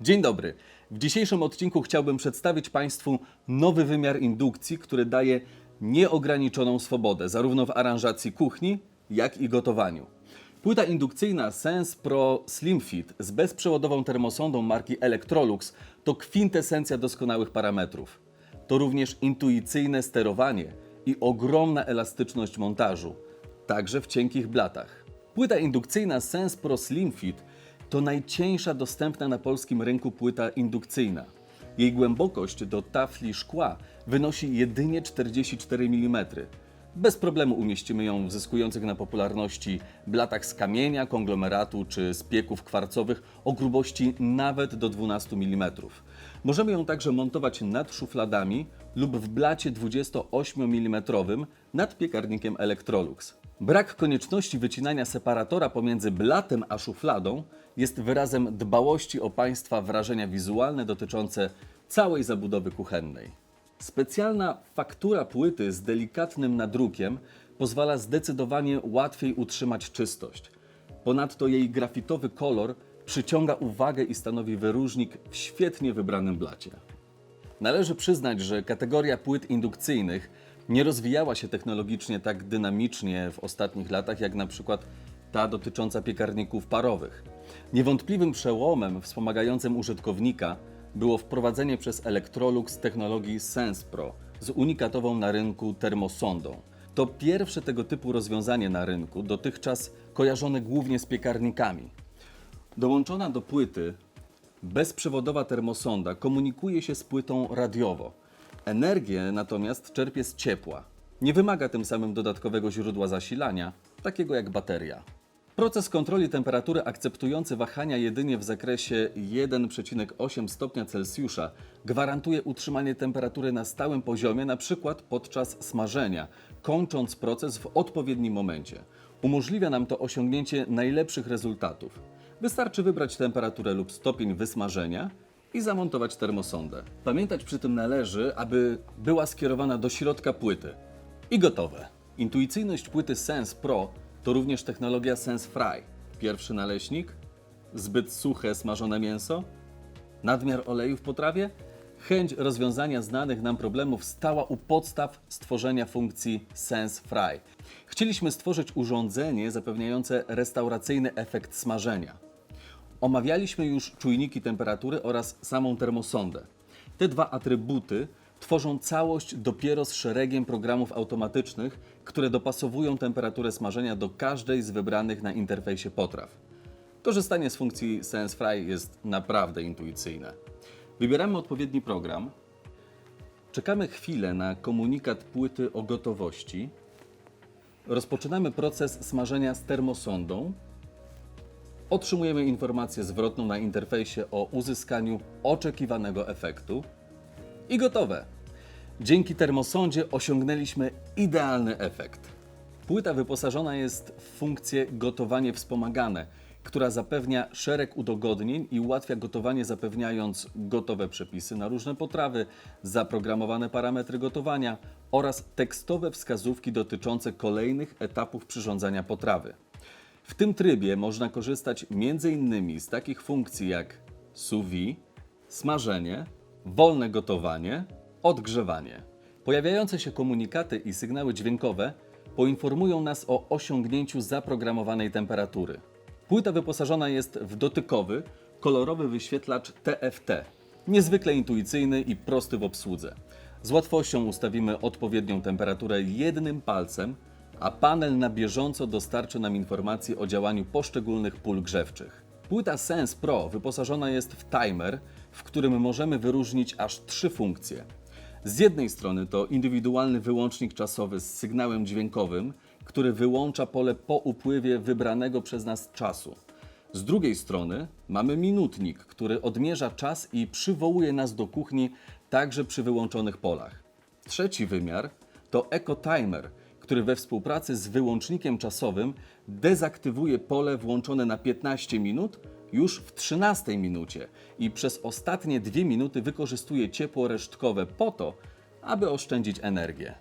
Dzień dobry. W dzisiejszym odcinku chciałbym przedstawić Państwu nowy wymiar indukcji, który daje nieograniczoną swobodę zarówno w aranżacji kuchni, jak i gotowaniu. Płyta indukcyjna Sense Pro Slim Fit z bezprzewodową termosondą marki Electrolux to kwintesencja doskonałych parametrów. To również intuicyjne sterowanie i ogromna elastyczność montażu, także w cienkich blatach. Płyta indukcyjna Sense Pro Slim Fit to najcieńsza dostępna na polskim rynku płyta indukcyjna. Jej głębokość do tafli szkła wynosi jedynie 44 mm. Bez problemu umieścimy ją w zyskujących na popularności blatach z kamienia, konglomeratu czy z pieków kwarcowych o grubości nawet do 12 mm. Możemy ją także montować nad szufladami lub w blacie 28 mm nad piekarnikiem Electrolux. Brak konieczności wycinania separatora pomiędzy blatem a szufladą jest wyrazem dbałości o Państwa wrażenia wizualne dotyczące całej zabudowy kuchennej. Specjalna faktura płyty z delikatnym nadrukiem pozwala zdecydowanie łatwiej utrzymać czystość. Ponadto jej grafitowy kolor przyciąga uwagę i stanowi wyróżnik w świetnie wybranym blacie. Należy przyznać, że kategoria płyt indukcyjnych nie rozwijała się technologicznie tak dynamicznie w ostatnich latach, jak na przykład ta dotycząca piekarników parowych. Niewątpliwym przełomem wspomagającym użytkownika było wprowadzenie przez Electrolux technologii Sense Pro z unikatową na rynku termosondą. To pierwsze tego typu rozwiązanie na rynku, dotychczas kojarzone głównie z piekarnikami. Dołączona do płyty bezprzewodowa termosonda komunikuje się z płytą radiowo. Energię natomiast czerpie z ciepła. Nie wymaga tym samym dodatkowego źródła zasilania, takiego jak bateria. Proces kontroli temperatury akceptujący wahania jedynie w zakresie 1,8 stopnia Celsjusza gwarantuje utrzymanie temperatury na stałym poziomie, przykład podczas smażenia, kończąc proces w odpowiednim momencie. Umożliwia nam to osiągnięcie najlepszych rezultatów. Wystarczy wybrać temperaturę lub stopień wysmażenia i zamontować termosondę. Pamiętać przy tym należy, aby była skierowana do środka płyty. I gotowe. Intuicyjność płyty Sense Pro to również technologia Sense Fry. Pierwszy naleśnik? Zbyt suche smażone mięso? Nadmiar oleju w potrawie? Chęć rozwiązania znanych nam problemów stała u podstaw stworzenia funkcji Sense Fry. Chcieliśmy stworzyć urządzenie zapewniające restauracyjny efekt smażenia. Omawialiśmy już czujniki temperatury oraz samą termosondę. Te dwa atrybuty tworzą całość dopiero z szeregiem programów automatycznych, które dopasowują temperaturę smażenia do każdej z wybranych na interfejsie potraw. Korzystanie z funkcji Sense Fry jest naprawdę intuicyjne. Wybieramy odpowiedni program, czekamy chwilę na komunikat płyty o gotowości, rozpoczynamy proces smażenia z termosondą, otrzymujemy informację zwrotną na interfejsie o uzyskaniu oczekiwanego efektu i gotowe. Dzięki termosondzie osiągnęliśmy idealny efekt. Płyta wyposażona jest w funkcję gotowanie wspomagane, która zapewnia szereg udogodnień i ułatwia gotowanie, zapewniając gotowe przepisy na różne potrawy, zaprogramowane parametry gotowania oraz tekstowe wskazówki dotyczące kolejnych etapów przyrządzania potrawy. W tym trybie można korzystać m.in. z takich funkcji jak sous vide, smażenie, wolne gotowanie, odgrzewanie. Pojawiające się komunikaty i sygnały dźwiękowe poinformują nas o osiągnięciu zaprogramowanej temperatury. Płyta wyposażona jest w dotykowy, kolorowy wyświetlacz TFT, niezwykle intuicyjny i prosty w obsłudze. Z łatwością ustawimy odpowiednią temperaturę jednym palcem, a panel na bieżąco dostarczy nam informacji o działaniu poszczególnych pól grzewczych. Płyta Sense Pro wyposażona jest w timer, w którym możemy wyróżnić aż trzy funkcje. Z jednej strony to indywidualny wyłącznik czasowy z sygnałem dźwiękowym, który wyłącza pole po upływie wybranego przez nas czasu. Z drugiej strony mamy minutnik, który odmierza czas i przywołuje nas do kuchni także przy wyłączonych polach. Trzeci wymiar to Eco Timer, który we współpracy z wyłącznikiem czasowym dezaktywuje pole włączone na 15 minut już w 13 minucie i przez ostatnie 2 minuty wykorzystuje ciepło resztkowe po to, aby oszczędzić energię.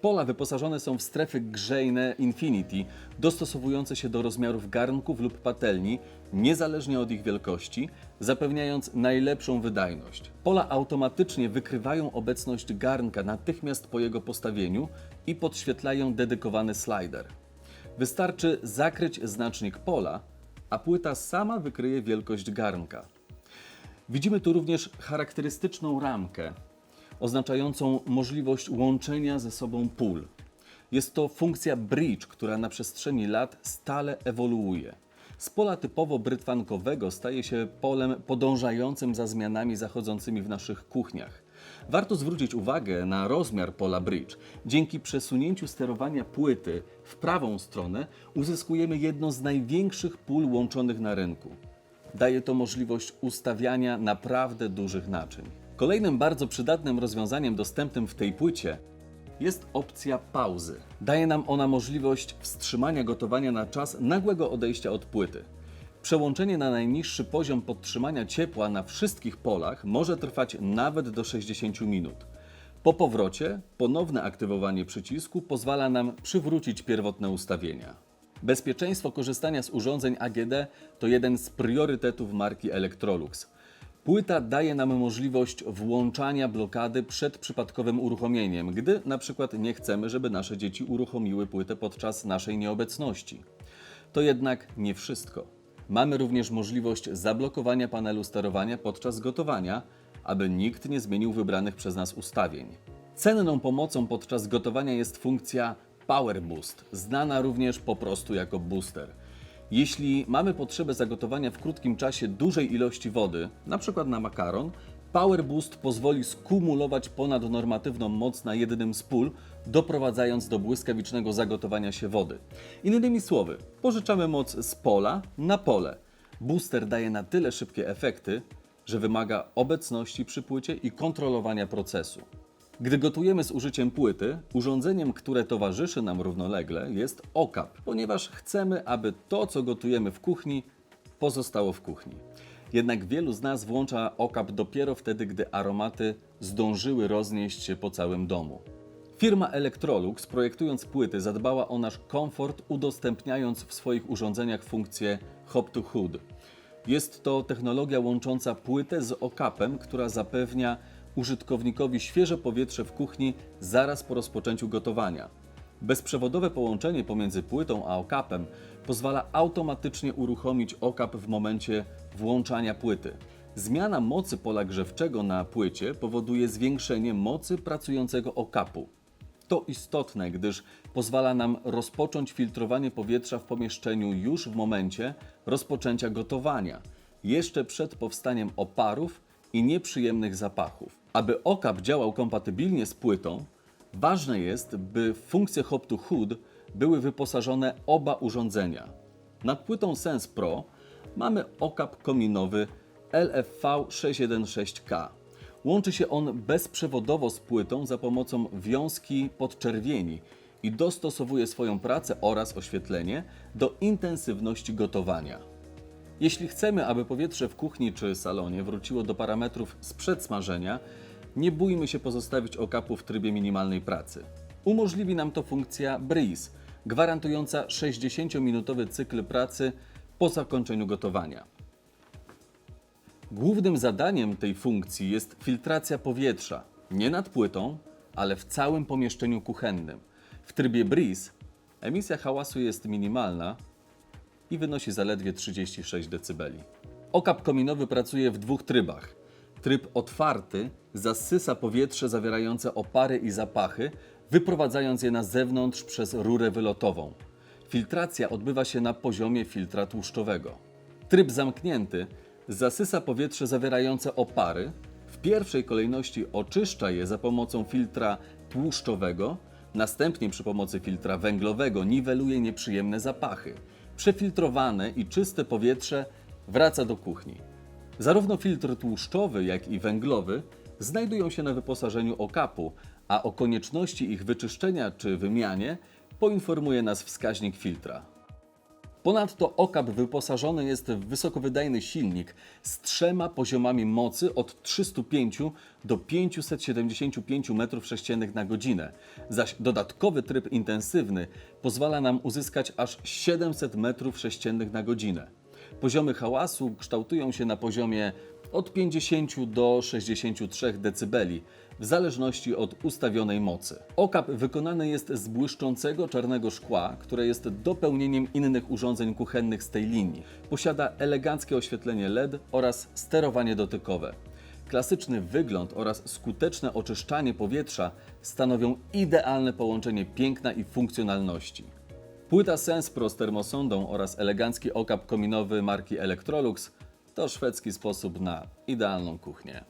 Pola wyposażone są w strefy grzejne Infinity, dostosowujące się do rozmiarów garnków lub patelni, niezależnie od ich wielkości, zapewniając najlepszą wydajność. Pola automatycznie wykrywają obecność garnka natychmiast po jego postawieniu i podświetlają dedykowany slider. Wystarczy zakryć znacznik pola, a płyta sama wykryje wielkość garnka. Widzimy tu również charakterystyczną ramkę, oznaczającą możliwość łączenia ze sobą pól. Jest to funkcja bridge, która na przestrzeni lat stale ewoluuje. Z pola typowo brytwankowego staje się polem podążającym za zmianami zachodzącymi w naszych kuchniach. Warto zwrócić uwagę na rozmiar pola bridge. Dzięki przesunięciu sterowania płyty w prawą stronę uzyskujemy jedno z największych pól łączonych na rynku. Daje to możliwość ustawiania naprawdę dużych naczyń. Kolejnym bardzo przydatnym rozwiązaniem dostępnym w tej płycie jest opcja pauzy. Daje nam ona możliwość wstrzymania gotowania na czas nagłego odejścia od płyty. Przełączenie na najniższy poziom podtrzymania ciepła na wszystkich polach może trwać nawet do 60 minut. Po powrocie ponowne aktywowanie przycisku pozwala nam przywrócić pierwotne ustawienia. Bezpieczeństwo korzystania z urządzeń AGD to jeden z priorytetów marki Electrolux. Płyta daje nam możliwość włączania blokady przed przypadkowym uruchomieniem, gdy na przykład nie chcemy, żeby nasze dzieci uruchomiły płytę podczas naszej nieobecności. To jednak nie wszystko. Mamy również możliwość zablokowania panelu sterowania podczas gotowania, aby nikt nie zmienił wybranych przez nas ustawień. Cenną pomocą podczas gotowania jest funkcja Power Boost, znana również po prostu jako booster. Jeśli mamy potrzebę zagotowania w krótkim czasie dużej ilości wody, np. na makaron, Power Boost pozwoli skumulować ponadnormatywną moc na jednym z pól, doprowadzając do błyskawicznego zagotowania się wody. Innymi słowy, pożyczamy moc z pola na pole. Booster daje na tyle szybkie efekty, że wymaga obecności przy płycie i kontrolowania procesu. Gdy gotujemy z użyciem płyty, urządzeniem, które towarzyszy nam równolegle jest okap, ponieważ chcemy, aby to, co gotujemy w kuchni, pozostało w kuchni. Jednak wielu z nas włącza okap dopiero wtedy, gdy aromaty zdążyły roznieść się po całym domu. Firma Electrolux, projektując płyty, zadbała o nasz komfort, udostępniając w swoich urządzeniach funkcję Hop to Hood. Jest to technologia łącząca płytę z okapem, która zapewnia użytkownikowi świeże powietrze w kuchni zaraz po rozpoczęciu gotowania. Bezprzewodowe połączenie pomiędzy płytą a okapem pozwala automatycznie uruchomić okap w momencie włączania płyty. Zmiana mocy pola grzewczego na płycie powoduje zwiększenie mocy pracującego okapu. To istotne, gdyż pozwala nam rozpocząć filtrowanie powietrza w pomieszczeniu już w momencie rozpoczęcia gotowania, jeszcze przed powstaniem oparów i nieprzyjemnych zapachów. Aby okap działał kompatybilnie z płytą, ważne jest, by w funkcję Hop to Hood były wyposażone oba urządzenia. Nad płytą Sense Pro mamy okap kominowy LFV616K. Łączy się on bezprzewodowo z płytą za pomocą wiązki podczerwieni i dostosowuje swoją pracę oraz oświetlenie do intensywności gotowania. Jeśli chcemy, aby powietrze w kuchni czy salonie wróciło do parametrów sprzed smażenia, nie bójmy się pozostawić okapu w trybie minimalnej pracy. Umożliwi nam to funkcja Breeze, gwarantująca 60-minutowy cykl pracy po zakończeniu gotowania. Głównym zadaniem tej funkcji jest filtracja powietrza, nie nad płytą, ale w całym pomieszczeniu kuchennym. W trybie Breeze emisja hałasu jest minimalna i wynosi zaledwie 36 dB. Okap kominowy pracuje w dwóch trybach. Tryb otwarty zasysa powietrze zawierające opary i zapachy, wyprowadzając je na zewnątrz przez rurę wylotową. Filtracja odbywa się na poziomie filtra tłuszczowego. Tryb zamknięty zasysa powietrze zawierające opary, w pierwszej kolejności oczyszcza je za pomocą filtra tłuszczowego, następnie przy pomocy filtra węglowego niweluje nieprzyjemne zapachy. Przefiltrowane i czyste powietrze wraca do kuchni. Zarówno filtr tłuszczowy, jak i węglowy znajdują się na wyposażeniu okapu, a o konieczności ich wyczyszczenia czy wymianie poinformuje nas wskaźnik filtra. Ponadto okap wyposażony jest w wysokowydajny silnik z trzema poziomami mocy od 305 do 575 m3 na godzinę, zaś dodatkowy tryb intensywny pozwala nam uzyskać aż 700 m3 na godzinę. Poziomy hałasu kształtują się na poziomie od 50 do 63 dB, w zależności od ustawionej mocy. Okap wykonany jest z błyszczącego czarnego szkła, które jest dopełnieniem innych urządzeń kuchennych z tej linii. Posiada eleganckie oświetlenie LED oraz sterowanie dotykowe. Klasyczny wygląd oraz skuteczne oczyszczanie powietrza stanowią idealne połączenie piękna i funkcjonalności. Płyta Senspro z termosondą oraz elegancki okap kominowy marki Electrolux to szwedzki sposób na idealną kuchnię.